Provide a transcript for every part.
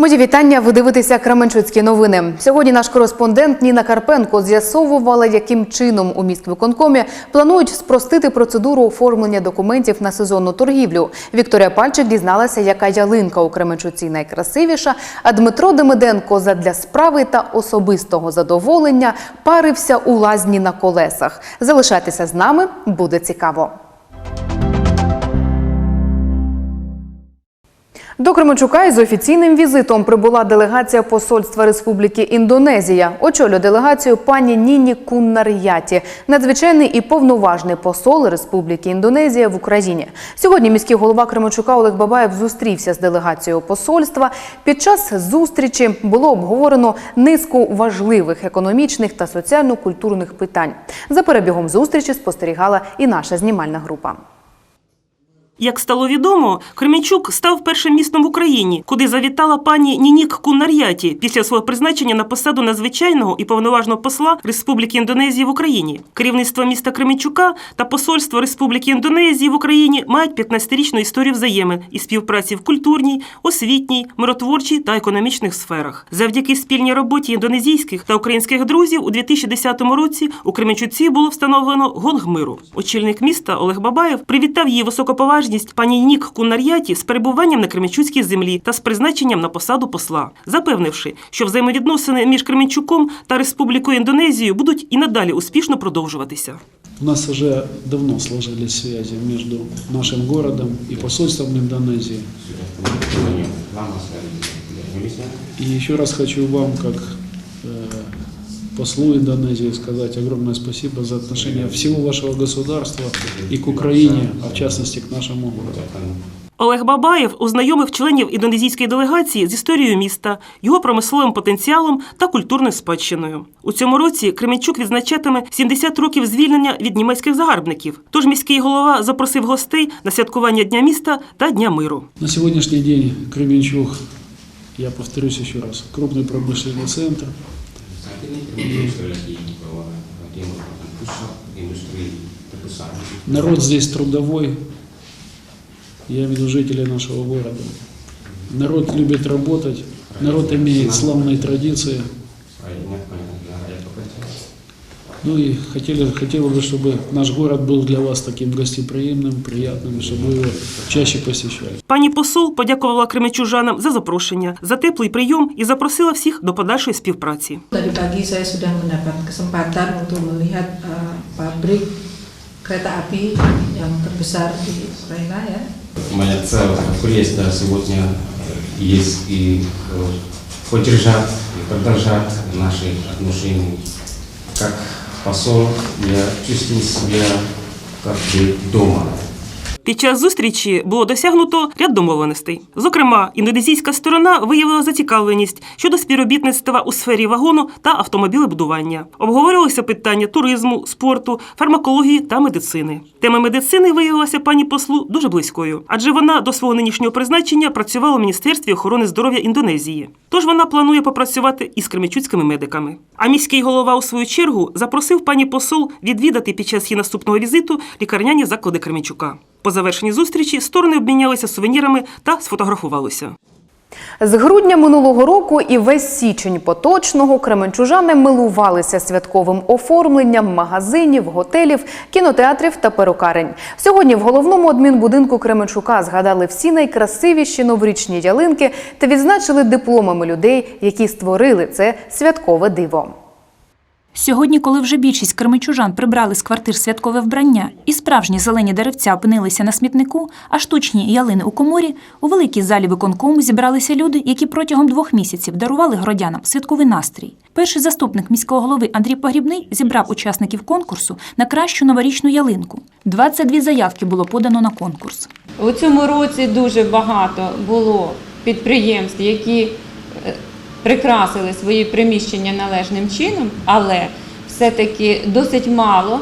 Мої вітання. Ви дивитеся Кременчуцькі новини. Сьогодні наш кореспондент Ніна Карпенко з'ясовувала, яким чином у міськвиконкомі планують спростити процедуру оформлення документів на сезонну торгівлю. Вікторія Пальчик дізналася, яка ялинка у Кременчуці найкрасивіша. А Дмитро Демиденко задля справи та особистого задоволення парився у лазні на колесах. Залишайтеся з нами, буде цікаво. До Кременчука із офіційним візитом прибула делегація посольства Республіки Індонезія. Очолює делегацію пані Ніні Куннар'яті, надзвичайний і повноважний посол Республіки Індонезія в Україні. Сьогодні міський голова Кременчука Олег Бабаєв зустрівся з делегацією посольства. Під час зустрічі було обговорено низку важливих економічних та соціально-культурних питань. За перебігом зустрічі спостерігала і наша знімальна група. Як стало відомо, Кременчук став першим містом в Україні, куди завітала пані Нінік Кунар'яті після свого призначення на посаду надзвичайного і повноважного посла Республіки Індонезії в Україні. Керівництво міста Кременчука та посольство Республіки Індонезії в Україні мають 15-річну історію взаємин і співпраці в культурній, освітній, миротворчій та економічних сферах. Завдяки спільній роботі індонезійських та українських друзів у 2010 році у Кременчуці було встановлено гонг миру. Очільник міста Олег Бабаєв привітав її високоповажність пані Нік Кунар'яті з перебуванням на Кременчуцькій землі та з призначенням на посаду посла, запевнивши, що взаємовідносини між Кременчуком та Республікою Індонезію будуть і надалі успішно продовжуватися. У нас уже давно сложились связи между нашим городом и посольством Индонезии. И еще раз хочу вам, как послу Индонезии, сказать огромное спасибо за отношение всего вашего государства и к Украине, а в частности к нашему городу. Олег Бабаєв ознайомив членів індонезійської делегації з історією міста, його промисловим потенціалом та культурною спадщиною. У цьому році Кременчук відзначатиме 70 років звільнення від німецьких загарбників. Тож міський голова запросив гостей на святкування Дня міста та Дня миру. На сегодняшний день Кременчуг, я повторюсь еще раз, крупный промышленный центр. Народ здесь трудовой, я веду жителей нашего города. Народ любит работать, народ имеет славные традиции. Ну и хотели, хотела бы, чтобы наш город был для вас таким гостеприимным, приятным, чтобы вы его чаще посещали. Пані посол подякувала кременчужанам за запрошення, за теплий прийом і запросила всіх до подальшої співпраці. Tadi pagi saya sudah mendapat kesempatan untuk melihat eh, pabrik kereta api yang terbesar di Ukraina ya. Моя цель, как есть, да, сегодня есть и э, поддержать и продолжать наши отношения. Как посол я чувствую себя как бы дома. Під час зустрічі було досягнуто ряд домовленостей. Зокрема, індонезійська сторона виявила зацікавленість щодо співробітництва у сфері вагону та автомобілебудування. Обговорювалися питання туризму, спорту, фармакології та медицини. Тема медицини виявилася пані послу дуже близькою, адже вона до свого нинішнього призначення працювала в Міністерстві охорони здоров'я Індонезії. Тож вона планує попрацювати із кремічуцькими медиками. А міський голова у свою чергу запросив пані посол відвідати під час її наступного візиту лікарняні заклади Кременчука. По завершенні зустрічі сторони обмінялися сувенірами та сфотографувалися. З грудня минулого року і весь січень поточного кременчужани милувалися святковим оформленням магазинів, готелів, кінотеатрів та перукарень. Сьогодні в головному адмінбудинку Кременчука згадали всі найкрасивіші новорічні ялинки та відзначили дипломами людей, які створили це святкове диво. Сьогодні, коли вже більшість кременчужан прибрали з квартир святкове вбрання і справжні зелені деревця опинилися на смітнику, а штучні ялини у коморі, у великій залі виконкому зібралися люди, які протягом двох місяців дарували городянам святковий настрій. Перший заступник міського голови Андрій Погрібний зібрав учасників конкурсу на кращу новорічну ялинку. 22 заявки було подано на конкурс. У цьому році дуже багато було підприємств, які прикрасили свої приміщення належним чином, але все-таки досить мало,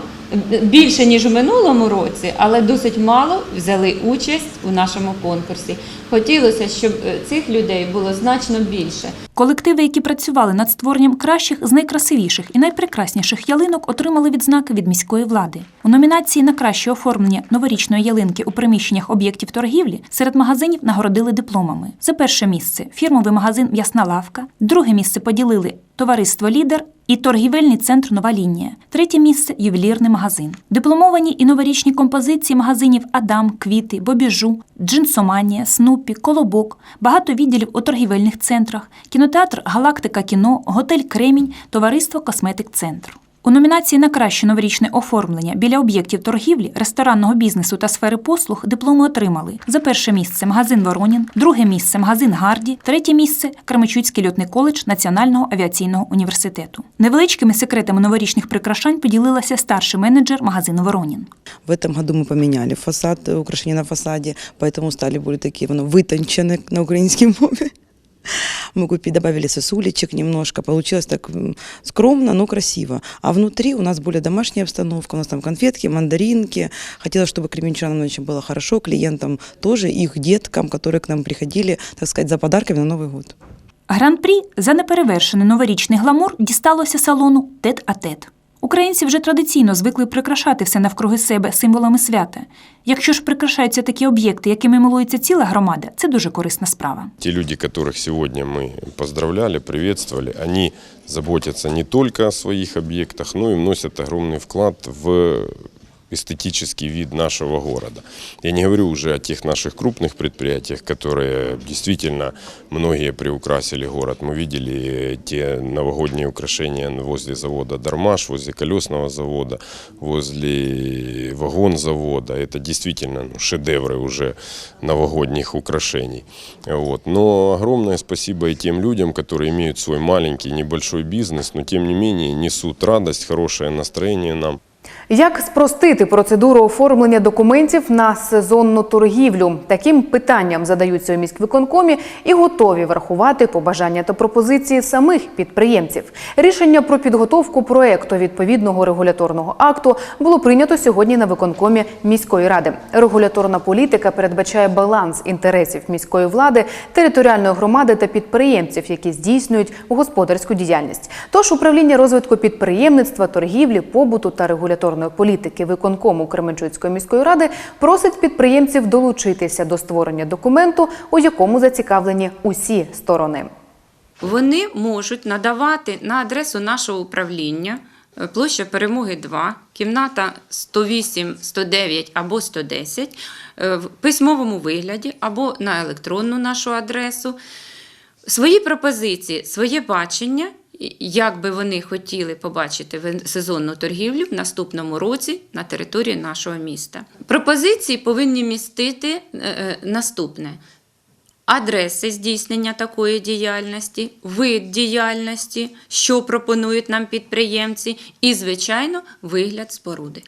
більше ніж у минулому році, але досить мало взяли участь у нашому конкурсі. Хотілося, щоб е, цих людей було значно більше. Колективи, які працювали над створенням кращих з найкрасивіших і найпрекрасніших ялинок, отримали відзнаки від міської влади. У номінації на краще оформлення новорічної ялинки у приміщеннях об'єктів торгівлі серед магазинів нагородили дипломами. За перше місце фірмовий магазин М'ясна лавка, друге місце поділили товариство Лідер і торгівельний центр Нова лінія. Третє місце ювелірний магазин. Дипломовані і новорічні композиції магазинів Адам, Квіти, Бобіжу, Джинсоманія, Снупі, Колобок, багато відділів у торгівельних центрах, кінотеатр Галактика кіно, готель Кремінь, товариство Косметик Центр. У номінації на краще новорічне оформлення біля об'єктів торгівлі, ресторанного бізнесу та сфери послуг дипломи отримали за перше місце магазин Воронін, друге місце магазин Гарді, третє місце Кременчуцький льотний коледж Національного авіаційного університету. Невеличкими секретами новорічних прикрашань поділилася старший менеджер магазину Воронін. В этом году мы поменяли фасад, э, украшения на фасаде, поэтому стали более такие ну, вытончены на украинском мове. Мы купили, добавили сосулечек немножко, получилось так м, скромно, но красиво. А внутри у нас более домашняя обстановка, у нас там конфетки, мандаринки. Хотелось, чтобы кременчанам очень было хорошо, клиентам тоже, их деткам, которые к нам приходили, так сказать, за подарками на Новый год. Гран-прі за неперевершений новорічний гламур дісталося салону Тет-а-тет. Українці вже традиційно звикли прикрашати все навкруги себе символами свята. Якщо ж прикрашаються такі об'єкти, якими милується ціла громада, це дуже корисна справа. Те люди, которых сегодня мы поздравляли, приветствовали, они заботятся не только о своих объектах, но и вносят огромный вклад в эстетический вид нашего города. Я не говорю уже о тех наших крупных предприятиях, которые действительно многие приукрасили город. Мы видели те новогодние украшения возле завода «Дармаш», возле колесного завода, возле вагонзавода. Это действительно ну, шедевры уже новогодних украшений. Вот. Но огромное спасибо и тем людям, которые имеют свой маленький, небольшой бизнес, но тем не менее несут радость, хорошее настроение нам. Як спростити процедуру оформлення документів на сезонну торгівлю? Таким питанням задаються у міськвиконкомі і готові врахувати побажання та пропозиції самих підприємців. Рішення про підготовку проекту відповідного регуляторного акту було прийнято сьогодні на виконкомі міської ради. Регуляторна політика передбачає баланс інтересів міської влади, територіальної громади та підприємців, які здійснюють господарську діяльність. Тож управління розвитку підприємництва, торгівлі, побуту та регуляторної політики виконкому Кременчуцької міської ради просить підприємців долучитися до створення документу, у якому зацікавлені усі сторони. Вони можуть надавати на адресу нашого управління е, площа Перемоги 2, кімната 108, 109 або 110 е, в письмовому вигляді або на електронну нашу адресу. Свої пропозиції, своє бачення, як би вони хотіли побачити сезонну торгівлю в наступному році на території нашого міста. Пропозиції повинні містити е, е, наступне: адреси здійснення такої діяльності, вид діяльності, що пропонують нам підприємці, і, звичайно, вигляд споруди.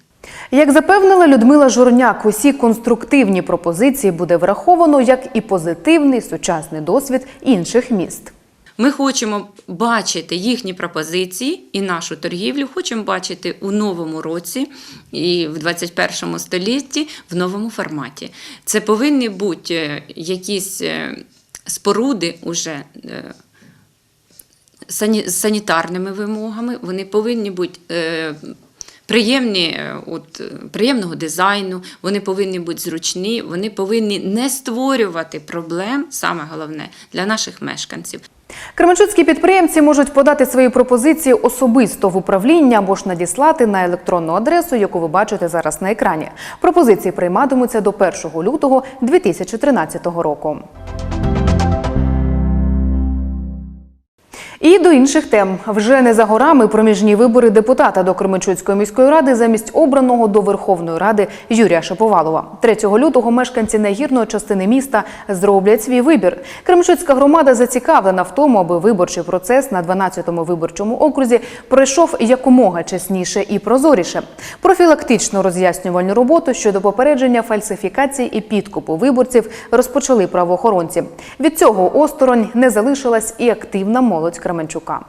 Як запевнила Людмила Журняк, усі конструктивні пропозиції буде враховано як і позитивний сучасний досвід інших міст. Ми хочемо бачити їхні пропозиції і нашу торгівлю, хочемо бачити у новому році і в 21 столітті в новому форматі. Це повинні бути е, якісь е, споруди уже. е, з санітарними вимогами, вони повинні бути е, приємні, е, от, е, приємного дизайну, вони повинні бути зручні, вони повинні не створювати проблем, саме головне, для наших мешканців. Кременчуцькі підприємці можуть подати свої пропозиції особисто в управління або ж надіслати на електронну адресу, яку ви бачите зараз на екрані. Пропозиції прийматимуться до 1 лютого 2013 року. І до інших тем вже не за горами проміжні вибори депутата до Кременчуцької міської ради замість обраного до Верховної Ради Юрія Шаповалова. 3 лютого мешканці найгірної частини міста зроблять свій вибір. Кременчуцька громада зацікавлена в тому, аби виборчий процес на 12-му виборчому окрузі пройшов якомога чесніше і прозоріше. Профілактичну роз'яснювальну роботу щодо попередження фальсифікацій і підкупу виборців розпочали правоохоронці. Від цього осторонь не залишилась і активна молодь Кременчука.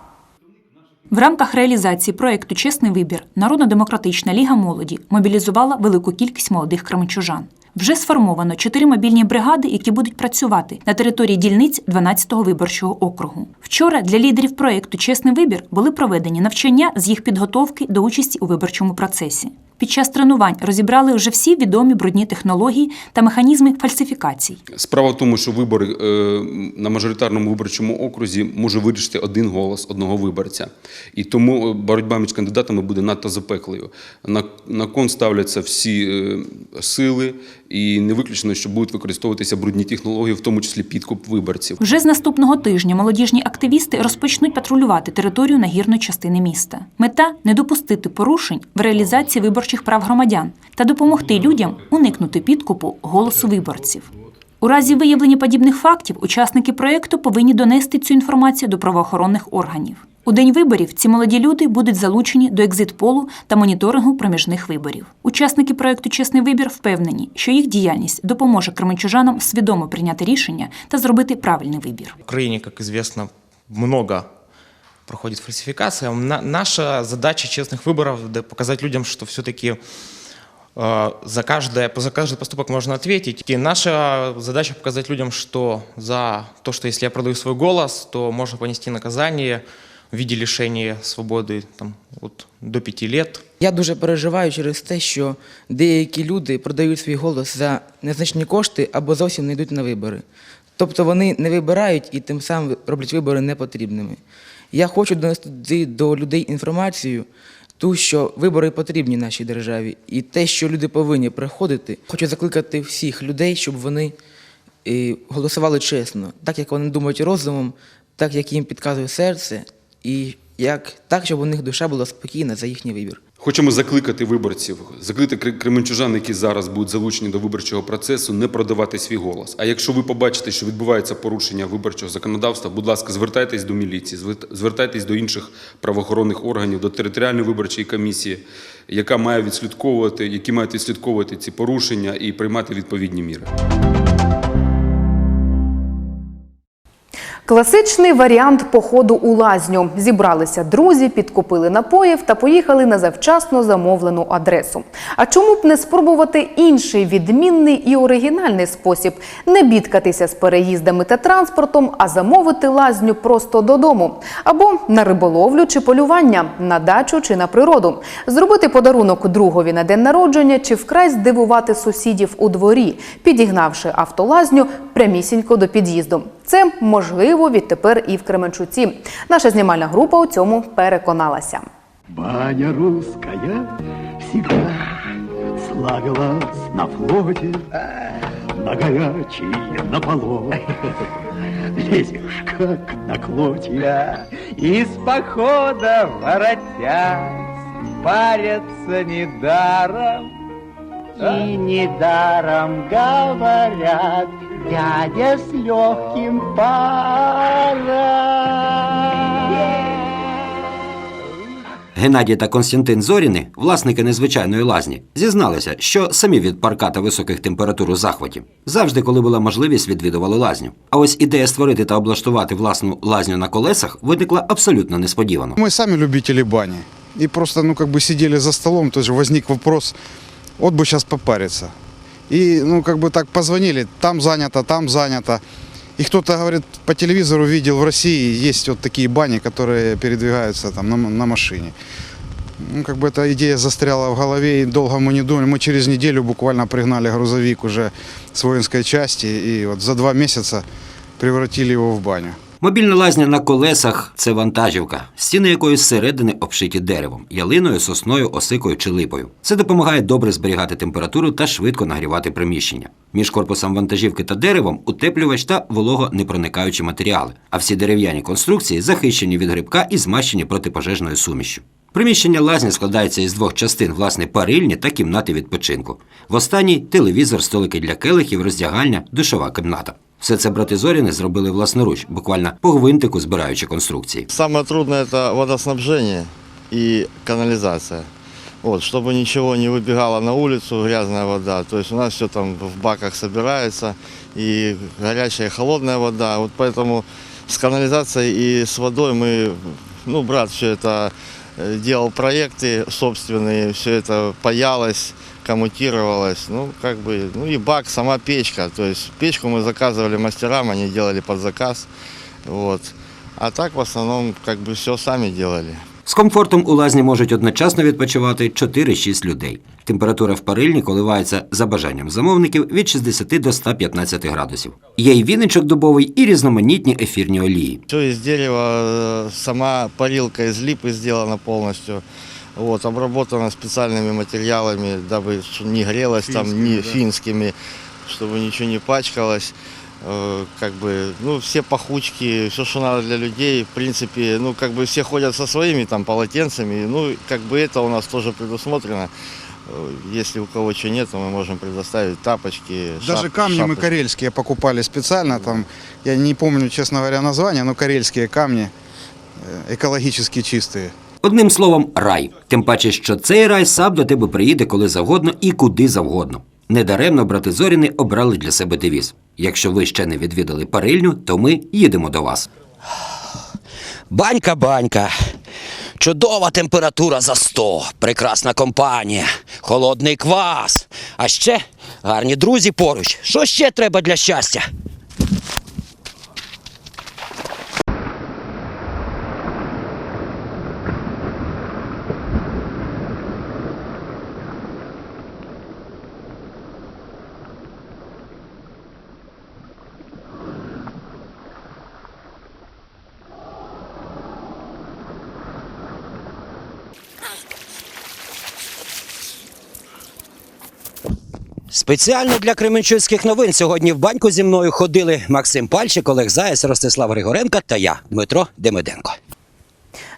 В рамках реалізації проєкту Чесний вибір Народно-демократична ліга молоді мобілізувала велику кількість молодих кременчужан. Вже сформовано чотири мобільні бригади, які будуть працювати на території дільниць 12-го виборчого округу. Вчора для лідерів проєкту Чесний вибір були проведені навчання з їх підготовки до участі у виборчому процесі. Під час тренувань розібрали вже всі відомі брудні технології та механізми фальсифікацій. Справа в тому, що вибори е, на мажоритарному виборчому окрузі може вирішити один голос одного виборця. І тому е, боротьба між кандидатами буде надто запеклою. На, на кон ставляться всі е, сили, і не виключено, що будуть використовуватися брудні технології, в тому числі підкуп виборців. Вже з наступного тижня молодіжні активісти розпочнуть патрулювати територію нагірної частини міста. Мета не допустити порушень в реалізації виборчих прав громадян та допомогти людям уникнути підкупу голосу виборців. У разі виявлення подібних фактів учасники проєкту повинні донести цю інформацію до правоохоронних органів. У день виборів ці молоді люди будуть залучені до екзит-полу та моніторингу проміжних виборів. Учасники проєкту Чесний вибір впевнені, що їх діяльність допоможе кременчужанам свідомо прийняти рішення та зробити правильний вибір. В Украине, как известно, много проходит фальсификация. На- наша задача честных выборов да, показать людям, что все-таки за, каждое, за каждый поступок можно ответить. И наша задача показать людям, что за то, что если я продаю свой голос, то можно понести наказание в виде лишения свободы там, от, до пяти лет. Я дуже переживаю через те, що деякі люди продають свій голос за незначні кошти або зовсім не йдуть на вибори. Тобто вони не вибирають і тим самим роблять вибори непотрібними. Я хочу донести до людей інформацію, ту, що вибори потрібні нашій державі, і те, що люди повинні приходити. Хочу закликати всіх людей, щоб вони е, голосували чесно, так як вони думають розумом, так як їм підказує серце, і як так, щоб у них душа була спокійна за їхній вибір. Хочемо закликати виборців, закликати кре- кременчужан, які зараз будуть залучені до виборчого процесу, не продавати свій голос. А якщо ви побачите, що відбувається порушення виборчого законодавства, будь ласка, звертайтесь до міліції, звертайтесь до інших правоохоронних органів, до територіальної виборчої комісії, яка має відслідковувати, які мають відслідковувати ці порушення і приймати відповідні міри. Класичний варіант походу у лазню. Зібралися друзі, підкупили напоїв та поїхали на завчасно замовлену адресу. А чому б не спробувати інший відмінний і оригінальний спосіб не бідкатися з переїздами та транспортом, а замовити лазню просто додому або на риболовлю чи полювання, на дачу чи на природу, зробити подарунок другові на день народження чи вкрай здивувати сусідів у дворі, підігнавши автолазню прямісінько до під'їзду. Це можливо відтепер і в Кременчуці. Наша знімальна група у цьому переконалася. Баня русская всегда славилась на флоте, на горячий, на поло. Лезешь, как на клоте. Из похода воротясь, парятся недаром. И недаром говорят, дядя с легким паром. Геннадій та Константин Зоріни, власники незвичайної лазні, зізналися, що самі від парка та високих температур у захваті завжди, коли була можливість, відвідували лазню. А ось ідея створити та облаштувати власну лазню на колесах виникла абсолютно несподівано. Мы сами любители бани. И просто, ну, как бы сидели за столом, тоже возник вопрос, вот бы сейчас попариться. И, ну, как бы так позвонили, там занято, там занято. И кто-то, говорит, по телевизору видел в России, есть вот такие бани, которые передвигаются там на, м- на машине. Ну, как бы эта идея застряла в голове, и долго мы не думали. Мы через неделю буквально пригнали грузовик уже с воинской части, и вот за два месяца превратили его в баню. Мобільна лазня на колесах це вантажівка, стіни якої зсередини обшиті деревом, ялиною, сосною, осикою чи липою. Це допомагає добре зберігати температуру та швидко нагрівати приміщення. Між корпусом вантажівки та деревом утеплювач та вологонепроникаючі матеріали, а всі дерев'яні конструкції захищені від грибка і змащені протипожежною сумішю. Приміщення лазні складається із двох частин, власне, парильні та кімнати відпочинку. В останній телевізор, столики для келихів, роздягальня, душова кімната. Все це брати Зоріни зробили власноруч, буквально по гвинтику збираючи конструкції. Самое трудное это водоснабжение и канализация. Вот, чтобы ничего не выбегало на улицу, грязная вода. То есть у нас все там в баках собирается, и горячая, и холодная вода. Вот поэтому с канализацией и с водой мы, ну, брат все это э, делал проекты собственные, все это паялось, коммутировалось. Ну, как бы, ну и бак, сама печка. То есть печку мы заказывали мастерам, они делали под заказ. Вот. А так в основном как бы все сами делали. З комфортом у лазні можуть одночасно відпочивати 4-6 людей. Температура в парильні коливається за бажанням замовників від 60 до 115 градусів. Є й віничок дубовий і різноманітні ефірні олії. Все из дерева, э, сама парилка из липы сделана полностью. Вот, обработана специальными материалами, дабы не грелась там, не финскими, чтобы ничего не пачкалось. Э, Как бы, ну, все пахучки, все, что надо для людей, в принципе, ну, как бы все ходят со своими там полотенцами, ну, как бы это у нас тоже предусмотрено. Э, Если у кого чего нет, то мы можем предоставить тапочки, Даже шап- камни мы шапочки. карельские покупали специально, там, я не помню, честно говоря, название, но карельские камни э, экологически чистые. Одним словом, рай. Тим паче, що цей рай сам до тебе приїде коли завгодно і куди завгодно. Недаремно брати Зоріни обрали для себе девіз. Якщо ви ще не відвідали парильню, то ми їдемо до вас. Банька, банька. Чудова температура за 100, прекрасна компанія, холодний квас. А ще гарні друзі поруч. Що ще треба для щастя? Спеціально для Кременчуцьких новин сьогодні в баньку зі мною ходили Максим Пальчик, Олег Заєць, Ростислав Григоренко та я, Дмитро Демиденко.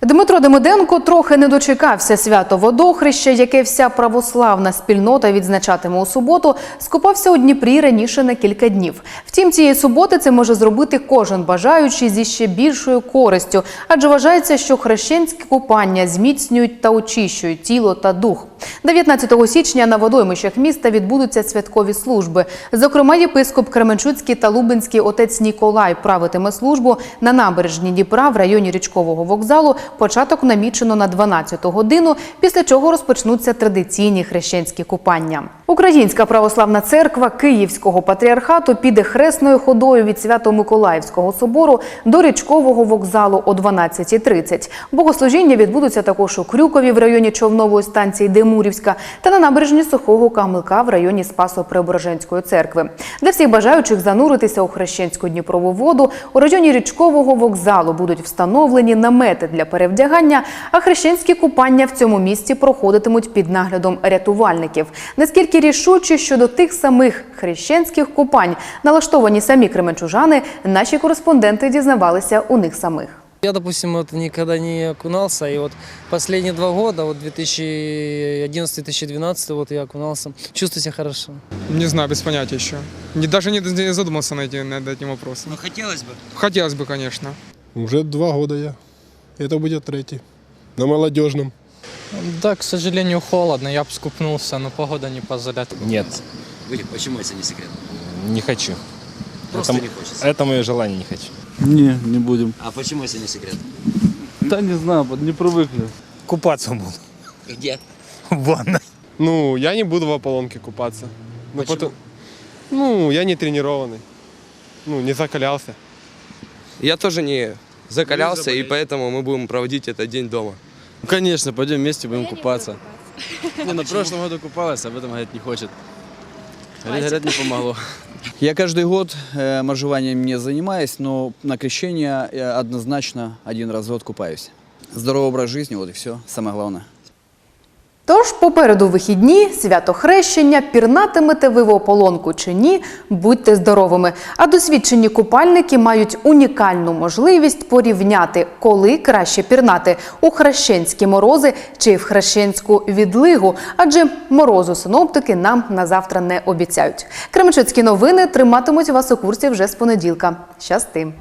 Дмитро Демиденко трохи не дочекався свято водохреща, яке вся православна спільнота відзначатиме у суботу, скупався у Дніпрі раніше на кілька днів. Втім, цієї суботи це може зробити кожен бажаючий зі ще більшою користю, адже вважається, що хрещенські купання зміцнюють та очищують тіло та дух. 19 січня на водоймищах міста відбудуться святкові служби. Зокрема, єпископ Кременчуцький та Лубенський отець Ніколай правитиме службу на набережні Дніпра в районі річкового вокзалу. Початок намічено на 12 годину, після чого розпочнуться традиційні хрещенські купання. Українська православна церква Київського патріархату піде хресною ходою від Свято-Миколаївського собору до річкового вокзалу о 12.30. Богослужіння відбудуться також у Крюкові в районі човнової станції Демурівська та на набережні Сухого Камлика в районі Спасо-Преображенської церкви. Для всіх бажаючих зануритися у хрещенську Дніпрову воду у районі річкового вокзалу будуть встановлені намети для перевдягання, а хрещенські купання в цьому місці проходитимуть під наглядом рятувальників. Наскільки рішучі щодо тих самих хрещенських купань налаштовані самі кременчужани, наші кореспонденти дізнавалися у них самих. Я, допустим, вот никогда не окунался, и вот последние два года, вот 2011-2012, вот я окунался, чувствую себя хорошо. Не знаю, без понятия еще. Не, даже не, не задумался над, этим- над этим вопросом. Ну, хотілося б. Хотелось бы, конечно. Уже два года я. Это будет третий. На молодежном. Да, к сожалению, холодно, я бы скупнулся, но погода не позволяет. Нет, Ви, почему це не секрет? не хочу. Просто это, не хочется. Это мое желание, не хочу. Не, не будем. А почему це не секрет? Да не знаю, не привыкли. Купаться буду. Где? В ванной. Ну, я не буду в ополонке купаться. Ну, Почему? потом- ну, я не тренированный. Ну, не закалялся. Я тоже не закалялся, и поэтому мы будем проводить этот день дома. Конечно, пойдем вместе будем купаться. Не, на прошлом году купалась, а в этом, говорит, не хочет. Говорит, говорят, не помогло. Я каждый год э, моржеванием не занимаюсь, но на крещение я однозначно один раз в год купаюсь. Здоровый образ жизни, вот и все, самое главное. Тож попереду вихідні, свято хрещення, пірнатимете ви в ополонку чи ні, будьте здоровими. А досвідчені купальники мають унікальну можливість порівняти, коли краще пірнати у хрещенські морози чи в хрещенську відлигу, адже морозу синоптики нам на завтра не обіцяють. Кременчуцькі новини триматимуть вас у курсі вже з понеділка. Щасти!